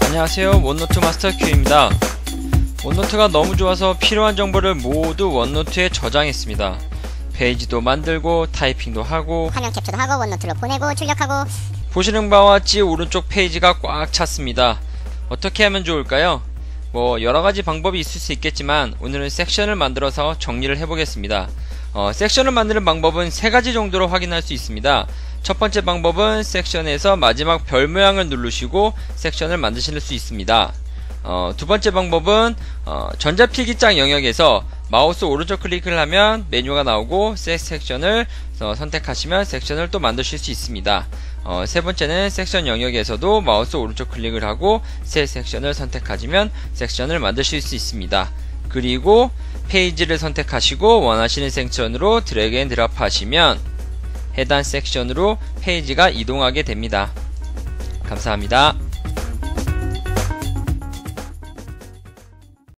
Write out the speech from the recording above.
안녕하세요. 원노트 마스터 큐입니다. 원노트가 너무 좋아서 필요한 정보를 모두 원노트에 저장했습니다. 페이지도 만들고 타이핑도 하고 화면 캡처도 하고 원노트로 보내고 출력하고. 보시는 바와 같이 오른쪽 페이지가 꽉 찼습니다. 어떻게 하면 좋을까요? 뭐 여러가지 방법이 있을 수 있겠지만 오늘은 섹션을 만들어서 정리를 해보겠습니다. 어, 섹션을 만드는 방법은 세 가지 정도로 확인할 수 있습니다 첫 번째 방법은 섹션에서 마지막 별 모양을 누르시고 섹션을 만드실 수 있습니다. 어, 두 번째 방법은 어, 전자필기장 영역에서 마우스 오른쪽 클릭을 하면 메뉴가 나오고 색 섹션을 어, 선택하시면 섹션을 또 만드실 수 있습니다. 어, 세 번째는 섹션 영역에서도 마우스 오른쪽 클릭을 하고 새 섹션을 선택하시면 섹션을 만드실 수 있습니다. 그리고 페이지를 선택하시고 원하시는 섹션으로 드래그 앤 드랍 하시면 해당 섹션으로 페이지가 이동하게 됩니다. 감사합니다.